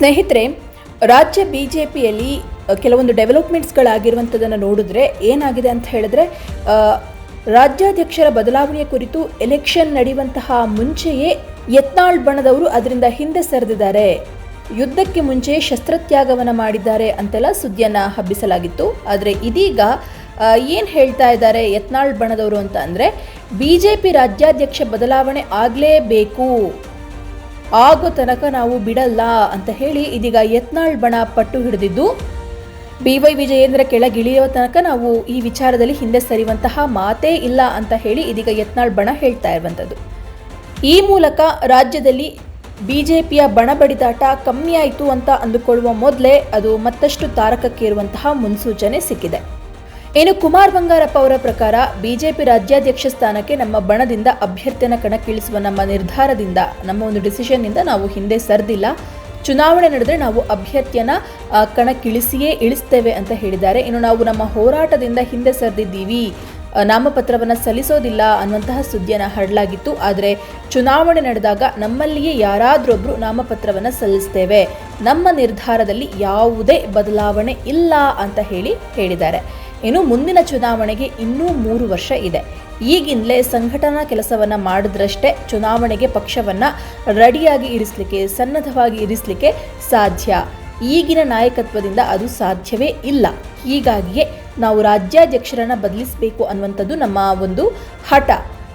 ಸ್ನೇಹಿತರೆ, ರಾಜ್ಯ B J ಪಿಯಲ್ಲಿ ಕೆಲವೊಂದು ಡೆವಲಪ್ಮೆಂಟ್ಸ್ಗಳಾಗಿರುವಂಥದ್ದನ್ನು ನೋಡಿದ್ರೆ ಏನಾಗಿದೆ ಅಂತ ಹೇಳಿದ್ರೆ ರಾಜ್ಯಾಧ್ಯಕ್ಷರ ಬದಲಾವಣೆಯ ಕುರಿತು ಎಲೆಕ್ಷನ್ ನಡೆಯುವಂತಹ ಮುಂಚೆಯೇ ಯತ್ನಾಳ್ ಬಣದವರು ಅದರಿಂದ ಹಿಂದೆ ಸರಿದಿದ್ದಾರೆ. ಯುದ್ಧಕ್ಕೆ ಮುಂಚೆ ಶಸ್ತ್ರತ್ಯಾಗವನ್ನು ಮಾಡಿದ್ದಾರೆ ಅಂತೆಲ್ಲ ಸುದ್ದಿಯನ್ನು ಹಬ್ಬಿಸಲಾಗಿತ್ತು. ಆದರೆ ಇದೀಗ ಏನು ಹೇಳ್ತಾ ಇದ್ದಾರೆ ಯತ್ನಾಳ್ ಬಣದವರು ಅಂತ ಅಂದರೆ ಬಿ ಜೆ ಪಿ ರಾಜ್ಯಾಧ್ಯಕ್ಷ ಬದಲಾವಣೆ ಆಗಲೇಬೇಕು. ಆಗೋ ತನಕ ನಾವು ಬಿಡಲ್ಲ ಅಂತ ಹೇಳಿ ಇದೀಗ ಯತ್ನಾಳ್ ಬಣ ಪಟ್ಟು ಹಿಡಿದಿದ್ದು. ಬಿ ವೈ ವಿಜಯೇಂದ್ರ ಕೆಳಗಿಳಿಯೋ ತನಕ ನಾವು ಈ ವಿಚಾರದಲ್ಲಿ ಹಿಂದೆ ಸರಿಯುವಂತಹ ಮಾತೇ ಇಲ್ಲ ಅಂತ ಹೇಳಿ ಇದೀಗ ಯತ್ನಾಳ್ ಬಣ ಹೇಳ್ತಾ ಇರುವಂಥದ್ದು. ಈ ಮೂಲಕ ರಾಜ್ಯದಲ್ಲಿ ಬಿ ಜೆ ಪಿಯ ಬಣ ಬಡಿದಾಟ ಕಮ್ಮಿ ಆಯಿತು ಅಂತ ಅಂದುಕೊಳ್ಳುವ ಮೊದಲೇ ಅದು ಮತ್ತಷ್ಟು ತಾರಕಕ್ಕೇರುವಂತಹ ಮುನ್ಸೂಚನೆ ಸಿಕ್ಕಿದೆ. ಇನ್ನು ಕುಮಾರ್ ಬಂಗಾರಪ್ಪ ಅವರ ಪ್ರಕಾರ ಬಿಜೆಪಿ ರಾಜ್ಯಾಧ್ಯಕ್ಷ ಸ್ಥಾನಕ್ಕೆ ನಮ್ಮ ಬಣದಿಂದ ಅಭ್ಯರ್ಥಿಯನ್ನು ಕಣಕ್ಕಿಳಿಸುವ ನಮ್ಮ ನಿರ್ಧಾರದಿಂದ, ನಮ್ಮ ಒಂದು ಡಿಸಿಷನ್ನಿಂದ ನಾವು ಹಿಂದೆ ಸರಿದಿಲ್ಲ. ಚುನಾವಣೆ ನಡೆದರೆ ನಾವು ಅಭ್ಯರ್ಥಿಯನ್ನ ಕಣಕ್ಕಿಳಿಸಿಯೇ ಇಳಿಸ್ತೇವೆ ಅಂತ ಹೇಳಿದ್ದಾರೆ. ಇನ್ನು ನಾವು ನಮ್ಮ ಹೋರಾಟದಿಂದ ಹಿಂದೆ ಸರಿದಿದ್ದೀವಿ. ನಾಮಪತ್ರವನ್ನು ಸಲ್ಲಿಸೋದಿಲ್ಲ ಅನ್ನುವಂತಹ ಸುದ್ದಿಯನ್ನು ಹರಡಲಾಗಿತ್ತು. ಆದರೆ ಚುನಾವಣೆ ನಡೆದಾಗ ನಮ್ಮಲ್ಲಿಯೇ ಯಾರಾದರೊಬ್ಬರು ನಾಮಪತ್ರವನ್ನು ಸಲ್ಲಿಸ್ತೇವೆ. ನಮ್ಮ ನಿರ್ಧಾರದಲ್ಲಿ ಯಾವುದೇ ಬದಲಾವಣೆ ಇಲ್ಲ ಅಂತ ಹೇಳಿ ಹೇಳಿದ್ದಾರೆ. ಇನ್ನು ಮುಂದಿನ ಚುನಾವಣೆಗೆ ಇನ್ನೂ ಮೂರು ವರ್ಷ ಇದೆ. ಈಗಿಂದಲೇ ಸಂಘಟನಾ ಕೆಲಸವನ್ನು ಮಾಡಿದ್ರಷ್ಟೇ ಚುನಾವಣೆಗೆ ಪಕ್ಷವನ್ನು ರೆಡಿಯಾಗಿ ಇರಿಸಲಿಕ್ಕೆ, ಸನ್ನದ್ಧವಾಗಿ ಇರಿಸಲಿಕ್ಕೆ ಸಾಧ್ಯ. ಈಗಿನ ನಾಯಕತ್ವದಿಂದ ಅದು ಸಾಧ್ಯವೇ ಇಲ್ಲ. ಹೀಗಾಗಿಯೇ ನಾವು ರಾಜ್ಯಾಧ್ಯಕ್ಷರನ್ನು ಬದಲಿಸಬೇಕು ಅನ್ನುವಂಥದ್ದು ನಮ್ಮ ಒಂದು ಹಠ.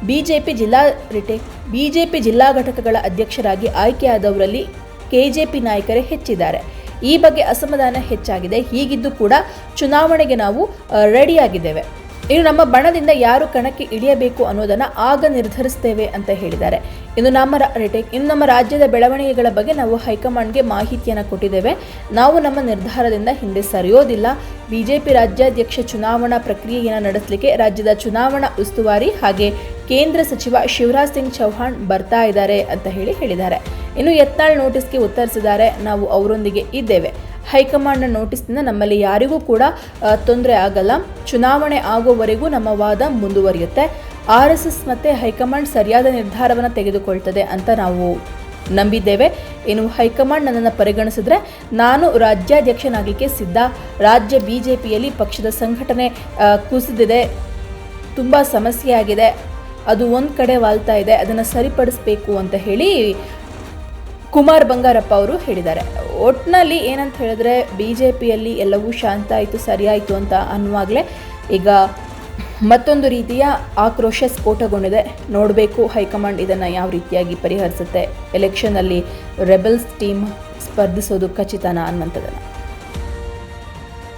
ಬಿ ಜೆ ಪಿ ಜಿಲ್ಲಾ ಬಿ ಜೆ ಪಿ ಜಿಲ್ಲಾ ಘಟಕಗಳ ಅಧ್ಯಕ್ಷರಾಗಿ ಆಯ್ಕೆಯಾದವರಲ್ಲಿ ಕೆ ಜೆ ಪಿ ನಾಯಕರೇ ಹೆಚ್ಚಿದ್ದಾರೆ. ಈ ಬಗ್ಗೆ ಅಸಮಾಧಾನ ಹೆಚ್ಚಾಗಿದೆ. ಹೀಗಿದ್ದು ಕೂಡ ಚುನಾವಣೆಗೆ ನಾವು ರೆಡಿಯಾಗಿದ್ದೇವೆ. ಇನ್ನು ನಮ್ಮ ಬಣದಿಂದ ಯಾರು ಕಣಕ್ಕೆ ಇಳಿಯಬೇಕು ಅನ್ನೋದನ್ನು ಆಗ ನಿರ್ಧರಿಸ್ತೇವೆ ಅಂತ ಹೇಳಿದ್ದಾರೆ. ಇನ್ನು ನಮ್ಮ ಇನ್ನು ನಮ್ಮ ರಾಜ್ಯದ ಬೆಳವಣಿಗೆಗಳ ಬಗ್ಗೆ ನಾವು ಹೈಕಮಾಂಡ್ಗೆ ಮಾಹಿತಿಯನ್ನು ಕೊಟ್ಟಿದ್ದೇವೆ. ನಾವು ನಮ್ಮ ನಿರ್ಧಾರದಿಂದ ಹಿಂದೆ ಸರಿಯೋದಿಲ್ಲ. ಬಿಜೆಪಿ ರಾಜ್ಯಾಧ್ಯಕ್ಷ ಚುನಾವಣಾ ಪ್ರಕ್ರಿಯೆಯನ್ನು ನಡೆಸಲಿಕ್ಕೆ ರಾಜ್ಯದ ಚುನಾವಣಾ ಉಸ್ತುವಾರಿ ಹಾಗೆ ಕೇಂದ್ರ ಸಚಿವ ಶಿವರಾಜ್ ಸಿಂಗ್ ಚೌಹಾಣ್ ಬರ್ತಾ ಇದ್ದಾರೆ ಅಂತ ಹೇಳಿ ಹೇಳಿದ್ದಾರೆ. ಇನ್ನು ಯತ್ನಾಳ್ ನೋಟಿಸ್ಗೆ ಉತ್ತರಿಸಿದ್ದಾರೆ. ನಾವು ಅವರೊಂದಿಗೆ ಇದ್ದೇವೆ. ಹೈಕಮಾಂಡ್ನ ನೋಟಿಸ್ನಿಂದ ನಮ್ಮಲ್ಲಿ ಯಾರಿಗೂ ಕೂಡ ತೊಂದರೆ ಆಗಲ್ಲ. ಚುನಾವಣೆ ಆಗೋವರೆಗೂ ನಮ್ಮ ವಾದ ಮುಂದುವರಿಯುತ್ತೆ. ಆರ್ ಎಸ್ ಎಸ್ ಮತ್ತು ಹೈಕಮಾಂಡ್ ಸರಿಯಾದ ನಿರ್ಧಾರವನ್ನು ತೆಗೆದುಕೊಳ್ತದೆ ಅಂತ ನಾವು ನಂಬಿದ್ದೇವೆ. ಇನ್ನು ಹೈಕಮಾಂಡ್ ನನ್ನನ್ನು ಪರಿಗಣಿಸಿದ್ರೆ, ನಾನು ರಾಜ್ಯಾಧ್ಯಕ್ಷನಾಗಲಿಕ್ಕೆ ಸಿದ್ಧ. ರಾಜ್ಯ ಬಿ ಜೆ ಪಿಯಲ್ಲಿ ಪಕ್ಷದ ಸಂಘಟನೆ ಕುಸಿದಿದೆ. ತುಂಬ ಸಮಸ್ಯೆ ಆಗಿದೆ ಅದು ಒಂದು ಕಡೆ ವಾಲ್ತಾ ಇದೆ. ಅದನ್ನು ಸರಿಪಡಿಸಬೇಕು ಅಂತ ಹೇಳಿ ಕುಮಾರ್ ಬಂಗಾರಪ್ಪ ಅವರು ಹೇಳಿದ್ದಾರೆ. ಒಟ್ಟಿನಲ್ಲಿ ಏನಂತ ಹೇಳಿದ್ರೆ ಬಿ ಜೆ ಪಿಯಲ್ಲಿ ಎಲ್ಲವೂ ಶಾಂತ ಆಯಿತು, ಸರಿಯಾಯಿತು ಅಂತ ಅನ್ನುವಾಗಲೇ ಈಗ ಮತ್ತೊಂದು ರೀತಿಯ ಆಕ್ರೋಶ ಸ್ಫೋಟಗೊಂಡಿದೆ. ನೋಡಬೇಕು ಹೈಕಮಾಂಡ್ ಇದನ್ನು ಯಾವ ರೀತಿಯಾಗಿ ಪರಿಹರಿಸುತ್ತೆ. ಎಲೆಕ್ಷನಲ್ಲಿ ರೆಬಲ್ಸ್ ಟೀಮ್ ಸ್ಪರ್ಧಿಸೋದು ಖಚಿತನ ಅನ್ನುವಂಥದ್ದನ್ನು.